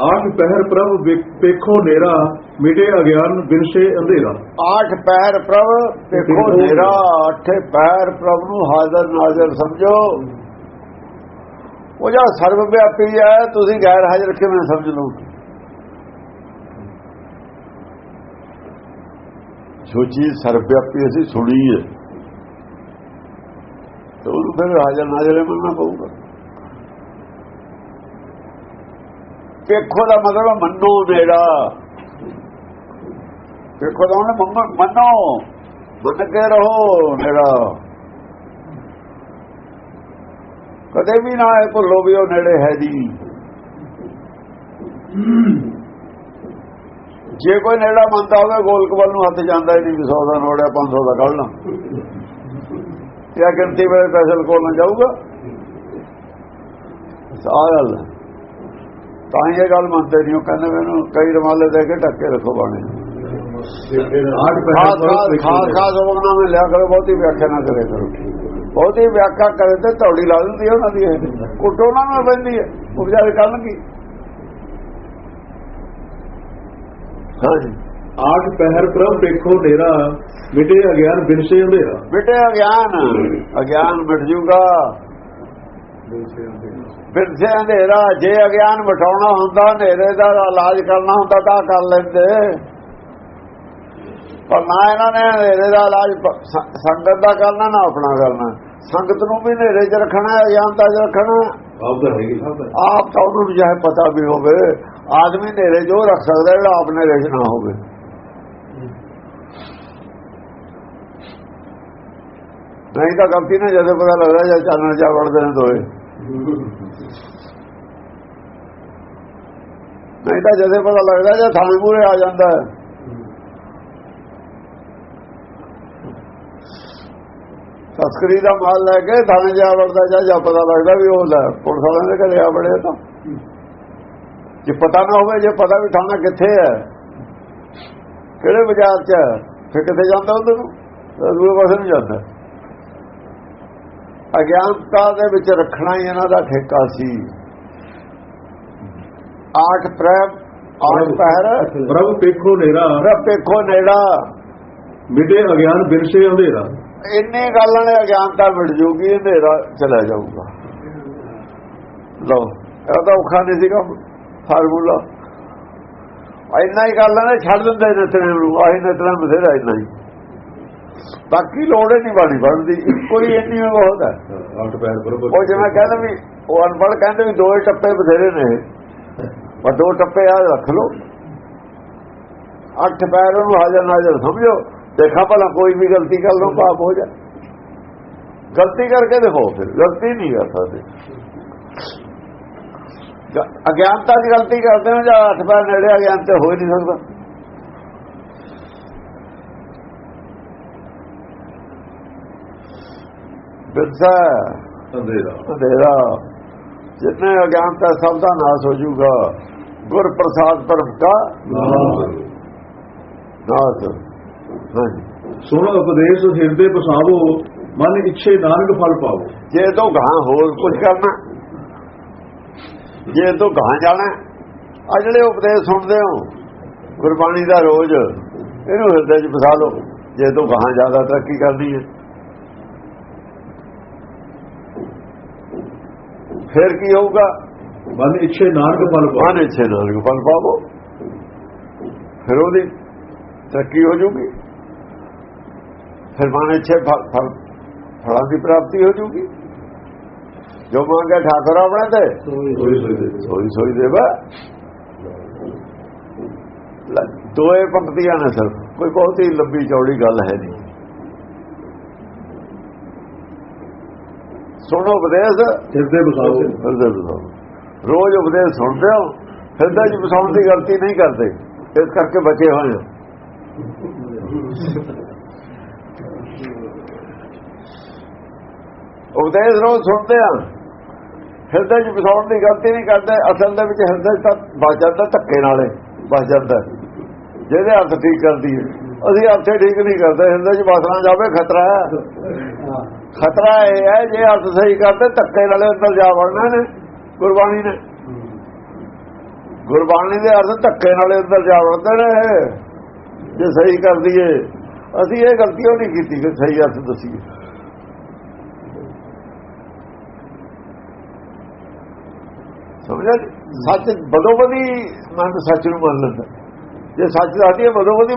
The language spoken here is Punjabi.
ਆਠ ਪਹਿਰ ਪ੍ਰਭ ਵੇਖ- ਵੇਖੋ ਨੇਰਾ ਮਿਟੇ ਅਗਿਆਨ ਬਿਨਸੇ ਅੰਧੇਰਾ। ਆਠ ਪੈਰ ਪ੍ਰਭ ਦੇਖੋ ਨੇਰਾ ਅੱਠੇ ਪੈਰ ਪ੍ਰਭ ਨੂੰ ਹਾਜ਼ਰ ਨਾਜ਼ਰ ਸਮਝੋ। ਉਹ ਜਿਹੜਾ ਸਰਵ ਵਿਆਪੀ ਹੈ ਤੁਸੀਂ ਗੈਰ ਹਾਜ਼ਰ ਕਿਵੇਂ ਸਮਝ ਲਓ ਜੋ ਚੀਜ਼ ਸਰਵ ਵਿਆਪੀ ਅਸੀਂ ਸੁਣੀ ਹੈ। ਤਾਂ ਉਹਨੂੰ ਫਿਰ ਹਾਜ਼ਰ ਨਾਜ਼ਰ ਮੰਨਣਾ ਪਊਗਾ। ਵੇਖੋ ਦਾ ਮਤਲਬ ਮੰਨੋ ਨੇੜਾ ਵੇਖੋ ਦਾ ਉਹਨੇ ਮੰਨੋ ਮੰਨੋ। ਮੰਨ ਕੇ ਰਹੋ ਮੇਰਾ। ਕਦੇ ਵੀ ਨਾ ਇਹ ਭੁੱਲੋ ਵੀ ਉਹ ਨੇੜੇ ਹੈ ਜੀ ਜੇ ਕੋਈ ਨੇੜਾ ਮੰਨਦਾ ਹੋਵੇ, ਗੋਲਕ ਨੂੰ ਹੱਥ ਜਾਂਦਾ ਹੀ ਨਹੀਂ 100 ਦਾ ਨੋੜਿਆ 500 ਦਾ ਕੱਢਣਾ ਲਾਂ। ਇਹ ਗਿਣਤੀ ਵੇਲੇ ਪੈਸੇ ਕੋਲ ਨਾ ਜਾਊਗਾ। ਸਾਹ ਗੱਲ ਹੈ। ਤਾਂ ਇਹ ਗੱਲ ਮੰਨਦੇ ਨਹੀਂ ਉਹ ਕਹਿੰਦੇ ਮੈਨੂੰ ਕਈ ਰਮਾਲੇ ਦੇ ਕੇ ਢੱਕੇ ਰੱਖੋ ਬਾਣੇ। ਖਾਸ ਖਾਸ ਉਹਨਾਂ में ਲਿਆ ਕਰੋ ਬਹੁਤੀ ਵਿਆਖਿਆ ਨਾ ਕਰੇ ਕਰੋ। ਬਹੁਤੀ ਵਿਆਖਿਆ ਕਰੇ ਤੇ ਤੌੜੀ ਲਾ ਦਿੰਦੀ ਹੈ ਉਹਨਾਂ ਦੀ। ਕੁੱਟ ਉਹਨਾਂ ਨੂੰ ਪੈਂਦੀ ਹੈ। ਉਹ ਵਿਚਾਰੇ ਕਰਨਗੇ ਹਾਂਜੀ ਆਠ ਪਹਿਰ ਪ੍ਰਭ ਵੇਖੋ ਨੇਰਾ ਮਿਟੇ ਅਗਿਆਨ ਬਿਨਸੇ ਅੰਧੇਰਾ ਬੇਟੇ ਅਗਿਆਨ। ਅਗਿਆਨ ਮਿਟ ਜੂਗਾ। ਫਿਰ ਸੇ ਅੰਧੇਰਾ ਜੇ ਅਗਿਆਨ ਮਟਾਉਣਾ ਹੁੰਦਾ ਹਨੇਰੇ ਦਾ ਇਲਾਜ ਕਰਨਾ ਹੁੰਦਾ ਤਾਂ ਕਰ ਲੈਂਦੇ। ਪਰ ਨਾ ਇਹਨਾਂ ਨੇ ਹਨੇਰੇ ਦਾ ਇਲਾਜ ਪ- ਸ- ਸੰਗਤ ਦਾ ਕਰਨਾ ਨਾ ਆਪਣਾ ਕਰਨਾ। ਸੰਗਤ ਨੂੰ ਵੀ ਹਨੇਰੇ 'ਚ ਰੱਖਣਾ ਅਗਿਆਨਤਾ 'ਚ ਰੱਖਣਾ। ਆਪ ਦਾ ਹੈਗੀ ਸਭ ਦਾ ਆਪ ਤਾਂ ਉਹਨੂੰ ਵੀ ਚਾਹੇ ਪਤਾ ਵੀ ਹੋਵੇ। ਆਦਮੀ ਹਨੇਰੇ 'ਚ ਉਹ ਰੱਖ ਸਕਦਾ ਜਿਹੜਾ ਆਪ ਹਨੇਰੇ 'ਚ ਨਾ ਹੋਵੇ। ਨਹੀਂ ਤਾਂ ਗਲਤੀ ਨਾਲ ਜਦੋਂ ਪਤਾ ਲੱਗਦਾ ਜਾਂ ਚਾਨਣ ਜਾ ਵੜਦੇ ਨੇ ਦੋਏ। ਨਹੀਂ ਤਾਂ ਜਦੋਂ ਪਤਾ ਲੱਗਦਾ ਜੇ ਥਾਣੇ ਮੂਰੇ ਆ ਜਾਂਦਾ ਹੈ। ਤਸਕਰੀ ਦਾ ਮਾਲ ਲੈ ਕੇ ਥਾਣੇ ਜਾ ਵੜਦਾ ਜਾਂ ਜਾਂ ਪਤਾ ਲੱਗਦਾ ਵੀ ਉਹ ਲੈ, ਪੁਲਿਸ ਵਾਲਿਆਂ ਦੇ ਘਰੇ ਆ ਬੜੇ ਤਾਂ। ਜੇ ਪਤਾ ਨਾ ਹੋਵੇ, ਜੇ ਪਤਾ ਵੀ ਥਾਣਾ ਕਿੱਥੇ ਹੈ, ਕਿਹੜੇ ਬਾਜ਼ਾਰ 'ਚ ਹੈ, ਫਿਰ ਕਿੱਥੇ ਜਾਂਦਾ ਉਧਰ ਨੂੰ ਦੂਏ ਪਾਸੇ ਨੂੰ ਜਾਂਦਾ। ਅਗਿਆਨਤਾ ਦੇ ਵਿੱਚ ਰੱਖਣਾ ਹੀ ਇਹਨਾਂ ਦਾ ਠੇਕਾ ਸੀ। ਆਠ ਪ੍ਰਭ ਆਠ ਪਹਿਰ। ਪ੍ਰਭ ਵੇਖੋ ਨੇਰਾ ਪ੍ਰਭ ਵੇਖੋ ਨੇੜਾ। ਮਿਟੇ ਅਗਿਆਨ ਬਿਨਸੇ ਅੰਧੇਰਾ। ਇੰਨੇ ਗੱਲਾਂ ਨੇ ਅਗਿਆਨਤਾ ਮਿਟ ਜੂਗੀ ਹਨੇਰਾ ਚਲਾ ਜਾਊਗਾ। ਲਓ ਇਹ ਤਾਂ ਔਖਾ ਨਹੀਂ ਸੀਗਾ ਫਾਰਮੂਲਾ। ਇੰਨਾ ਹੀ ਗੱਲਾਂ ਨੇ ਛੱਡ ਦਿੰਦੇ ਨਤਨੇ ਨੂੰ। ਆਹੀ ਨਤਨਾ ਬਥੇਰਾ ਇੰਨਾ ਹੀ। ਬਾਕੀ ਲੋੜ ਨਹੀਂ ਬਾਣੀ ਪੜਦੀ ਇੱਕੋ ਹੀ ਇੰਨੀ ਬਹੁਤ ਹੈ ਉਹ ਜਿਵੇਂ ਕਹਿੰਦੇ ਵੀ ਉਹ ਅਨਪੜ੍ਹ ਕਹਿੰਦੇ ਵੀ ਦੋ ਟੱਪੇ ਬਥੇਰੇ ਨੇ। ਪਰ ਦੋ ਟੱਪੇ ਆ ਰੱਖ ਲਓ। ਅੱਠ ਪੈਰ ਨੂੰ ਹਾਜ਼ਰ ਨਾਜ਼ਰ ਸਮਝੋ। ਦੇਖਾ ਭਲਾ ਕੋਈ ਵੀ ਗਲਤੀ ਕਰ ਲਓ ਪਾਪ ਹੋ ਜਾ ਗਲਤੀ ਕਰਕੇ ਦੇਖੋ ਫਿਰ ਗਲਤੀ ਨਹੀਂ ਕਰ ਸਕਦੇ। ਅਗਿਆਨਤਾ ਦੀ ਗਲਤੀ ਕਰਦੇ ਹੋ ਜਾਂ ਅੱਠ ਪੈਰ ਨੇੜੇ ਅਗਿਆਨ ਤੇ ਹੋ ਹੀ ਨਹੀਂ ਸਕਦਾ। ਬਿਰਸਾ ਅੰਧੇਰਾ। ਅੰਧੇਰਾ। ਜਿਤਨੇ ਅਗਿਆਨਤਾ ਸਭ ਦਾ ਨਾਸ ਹੋ ਜਾਊਗਾ। ਗੁਰ ਪ੍ਰਸਾਦ ਪਰਮ ਕਾ ਨਾਸ। ਸੁਣ ਉਪਦੇਸ਼ ਹਿਰਦੇ ਪਸਾਵੋ ਮਨ ਇੱਛੇ ਨਾਨਕ ਫਲ ਪਾਵੋ। ਜੇ ਤੋਂ ਗਾਂ ਹੋਰ ਕੁਝ ਕਰਨਾ ਜੇ ਤੋਂ ਗਾਂ ਜਾਣਾ ਆ ਜਿਹੜੇ ਉਪਦੇਸ਼ ਸੁਣਦੇ ਹੋ ਗੁਰਬਾਣੀ ਦਾ ਰੋਜ਼ ਇਹਨੂੰ ਹਿਰਦੇ 'ਚ ਫਸਾ ਲਓ। ਜੇ ਤੋਂ ਗਾਂ ਜ਼ਿਆਦਾ ਤਰੱਕੀ ਕਰਦੀ ਹੈ। ਫਿਰ ਕੀ ਹੋਊਗਾ ਮਨ ਇੱਛੇ ਨਾਨਕ ਫਲ ਪਾਵੋ ਮਨ ਇੱਛੇ ਨਾਲ ਫਲ ਪਾਵੋ ਫਿਰ ਉਹਦੀ ਤਰੱਕੀ ਹੋ ਜੂਗੀ ਫਿਰ ਮਨ ਇੱਛੇ ਫਲ ਫਲ- ਫਲਾਂ ਦੀ ਪ੍ਰਾਪਤੀ ਹੋ ਜੂਗੀ ਜੋ ਮੰਗੇ ਠਾਕੁਰ ਆਪਣੇ ਤੇ ਸੋਈ ਸੋਈ ਦੇ ਸੋਈ ਸੋਈ ਦੇਵਾ ਲੈ, ਦੋਏ ਪੰਕਤੀਆਂ ਨੇ ਸਰ ਕੋਈ ਬਹੁਤ ਹੀ ਲੰਬੀ ਚੌੜੀ ਗੱਲ ਹੈ ਨਹੀਂ ਸੁਣੋ ਉਪਦੇਸ਼। ਹਿਰਦੇ ਪਸਾਵੋ ਹਿਰਦੇ ਵਸਾਓ ਰੋਜ਼ ਉਪਦੇਸ਼ ਸੁਣਦੇ ਹੋ ਹਿਰਦੇ ਚ ਵਸਾਉਣ ਦੀ ਗਲਤੀ ਨਹੀਂ ਕਰਦੇ। ਇਸ ਕਰਕੇ ਬਚੇ ਹੋਏ ਹੋ। ਉਪਦੇਸ਼ ਰੋਜ਼ ਸੁਣਦੇ ਆ। ਹਿਰਦੇ ਚ ਵਸਾਉਣ ਦੀ ਗਲਤੀ ਨਹੀਂ ਕਰਦੇ। ਅਸਲ ਦੇ ਵਿੱਚ ਹਿਰਦੇ 'ਚ ਤਾਂ ਬਚ ਜਾਂਦਾ ਧੱਕੇ ਨਾਲੇ ਬਚ ਜਾਂਦਾ। ਜਿਹਦੇ ਹੱਥ ਠੀਕ ਕਰਦੀ ਹੈ। ਅਸੀਂ ਹੱਥੇ ਠੀਕ ਨਹੀਂ ਕਰਦੇ। ਹਿਰਦੇ ਚ ਵਸਣਾ ਜਾਵੇ ਖਤਰਾ ਹੈ। ਖਤਰਾ ਇਹ ਹੈ, ਜੇ ਅਰਥ ਸਹੀ ਕਰਦੇ, ਧੱਕੇ ਨਾਲੇ ਅੰਦਰ ਜਾ ਵੜਨਾ ਨੇ ਗੁਰਬਾਣੀ ਨੇ। ਗੁਰਬਾਣੀ ਦੇ ਅਰਥ ਧੱਕੇ ਨਾਲੇ ਅੰਦਰ ਜਾ ਵੜਦੇ ਨੇ ਜੇ ਸਹੀ ਕਰ ਦਈਏ, ਅਸੀਂ ਇਹ ਗਲਤੀ ਉਹ ਨਹੀਂ ਕੀਤੀ ਕਿ ਸਹੀ ਅਰਥ ਦਸੀਏ। ਸਮਝਿਆ ਸੱਚ ਬਦੋਬਦੀ ਮਨ ਸੱਚ ਨੂੰ ਮੰਨ ਲੈਂਦਾ। ਜੇ ਸੱਚ ਦੱਸਦੀ ਹੈ, ਬਦੋਬਦੀ